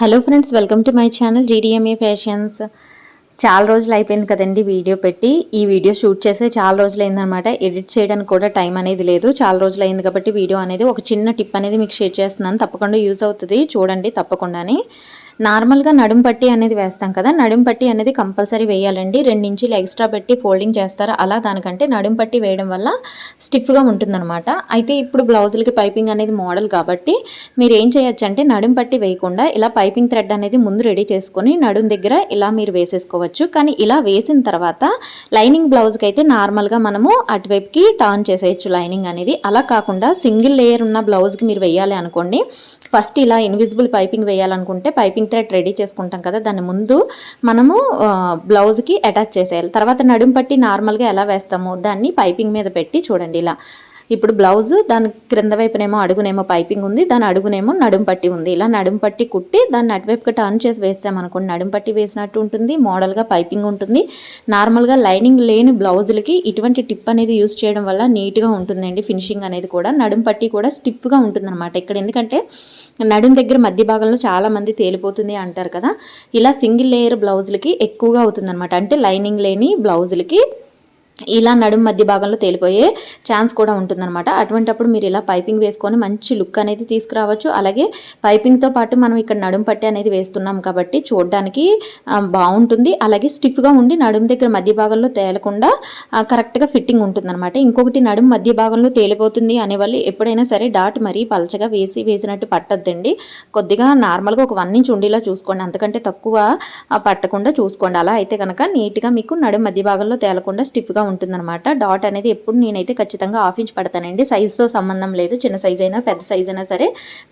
Hello friends welcome to my channel GDMA fashions చాలా రోజులు అయిపోయింది కదండి వీడియో పెట్టి. ఈ వీడియో షూట్ చేస్తే చాలా రోజులు అయిందనమాట ఎడిట్ చేయడానికి కూడా టైం అనేది లేదు. చాలా రోజులు అయింది కాబట్టి వీడియో అనేది ఒక చిన్న టిప్ అనేది మీకు షేర్ చేస్తున్నాను. తప్పకుండా యూజ్ అవుతుంది. చూడండి తప్పకుండానే. నార్మల్గా నడుం పట్టి అనేది వేస్తాం కదా నడుం పట్టి అనేది కంపల్సరీ వేయాలండి. రెండు ఇంచులు ఎక్స్ట్రా పెట్టి ఫోల్డింగ్ చేస్తారు? అలా దానికంటే నడుం పట్టి వేయడం వల్ల స్టిఫ్గా ఉంటుందన్నమాట. అయితే ఇప్పుడు బ్లౌజులకి పైపింగ్ అనేది మోడల్ కాబట్టి మీరు ఏం చేయొచ్చు అంటే నడుం పట్టి వేయకుండా ఇలా పైపింగ్ థ్రెడ్ అనేది ముందు రెడీ చేసుకొని నడుం దగ్గర ఇలా మీరు వేసేసుకోవచ్చు. కానీ ఇలా వేసిన తర్వాత లైనింగ్ బ్లౌజ్కి అయితే నార్మల్గా మనము అటువైపుకి టర్న్ చేసేయచ్చు లైనింగ్ అనేది. అలా కాకుండా సింగిల్ లేయర్ ఉన్న బ్లౌజ్కి మీరు వేయాలి అనుకోండి ఫస్ట్ ఇలా ఇన్విజిబుల్ పైపింగ్ వేయాలనుకుంటే పైపింగ్ థ్రెడ్ రెడీ చేసుకుంటాం కదా దాన్ని ముందు మనము బ్లౌజ్కి అటాచ్ చేసేయాలి. తర్వాత నడుం పట్టి నార్మల్గా ఎలా వేస్తామో దాన్ని పైపింగ్ మీద పెట్టి చూడండి ఇలా. ఇప్పుడు బ్లౌజ్ దాని క్రింద వైపునేమో అడుగునేమో పైపింగ్ ఉంది దాని అడుగునేమో నడుం పట్టి ఉంది. ఇలా నడుం పట్టి కుట్టి దాన్ని అటువైపుకి టర్న్ చేసి వేసామనుకోండి నడుం పట్టి వేసినట్టు ఉంటుంది మోడల్గా పైపింగ్ ఉంటుంది. నార్మల్గా లైనింగ్ లేని బ్లౌజులకి ఇటువంటి టిప్ అనేది యూస్ చేయడం వల్ల నీట్గా ఉంటుందండి ఫినిషింగ్ అనేది కూడా. నడుం పట్టి కూడా స్టిఫ్గా ఉంటుందన్నమాట ఇక్కడ. ఎందుకంటే నడుం దగ్గర మధ్య భాగంలో చాలామంది తేలిపోతుంది అంటారు కదా. ఇలా సింగిల్ లేయర్ బ్లౌజులకి ఎక్కువగా అవుతుందన్నమాట. అంటే లైనింగ్ లేని బ్లౌజులకి ఇలా నడుము మధ్య భాగంలో తేలిపోయే ఛాన్స్ కూడా ఉంటుందన్నమాట. అటువంటప్పుడు మీరు ఇలా పైపింగ్ వేసుకొని మంచి లుక్ అనేది తీసుకురావచ్చు. అలాగే పైపింగ్తో పాటు మనం ఇక్కడ నడుము పట్టి అనేది వేస్తున్నాం కాబట్టి చూడడానికి బాగుంటుంది. అలాగే స్టిఫ్గా ఉండి నడుము దగ్గర మధ్య భాగంలో తేలకుండా కరెక్ట్గా ఫిట్టింగ్ ఉంటుందన్నమాట. ఇంకొకటి నడుము మధ్య భాగంలో తేలిపోతుంది అనేవాళ్ళు ఎప్పుడైనా సరే డాట్ మరీ పలచగా వేసి వేసినట్టు పట్టద్దండి. కొద్దిగా నార్మల్గా ఒక వన్ ఇంచ్ ఉండేలా చూసుకోండి. అంతకంటే తక్కువ పట్టకుండా చూసుకోండి. అలా అయితే కనుక నీట్గా మీకు నడుము మధ్య భాగంలో తేలకుండా స్టిఫ్గా ఉంటుందన్నమాట. డాట్ అనేది ఎప్పుడు నేనైతే ఖచ్చితంగా హాఫ్ ఇంచ్ పడతానండి. సైజుతో సంబంధం లేదు. చిన్న సైజ్ అయినా పెద్ద సైజ్ అయినా సరే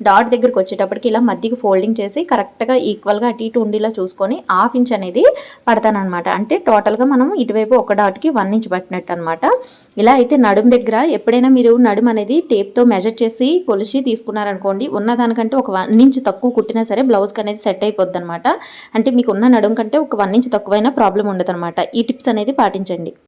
డాట్ దగ్గరికి వచ్చేటప్పటికి ఇలా మధ్యకి ఫోల్డింగ్ చేసి కరెక్ట్గా ఈక్వల్గా అటు ఇటు ఉండేలా చూసుకొని హాఫ్ ఇంచ్ అనేది పడతానమాట అంటే టోటల్గా మనం ఇటువైపు ఒక డాట్కి వన్ ఇంచ్ పట్టినట్టు అనమాట ఇలా అయితే నడుము దగ్గర ఎప్పుడైనా మీరు నడుము అనేది టేప్తో మెజర్ చేసి కొలిసి తీసుకున్నారనుకోండి ఉన్న దానికంటే ఒక వన్ ఇంచ్ తక్కువ కుట్టినా సరే బ్లౌజ్కి అనేది సెట్ అయిపోద్ది అనమాట అంటే మీకు ఉన్న నడుము కంటే ఒక వన్ ఇంచ్ తక్కువైనా ప్రాబ్లం ఉండదు ఈ టిప్స్ అనేది పాటించండి.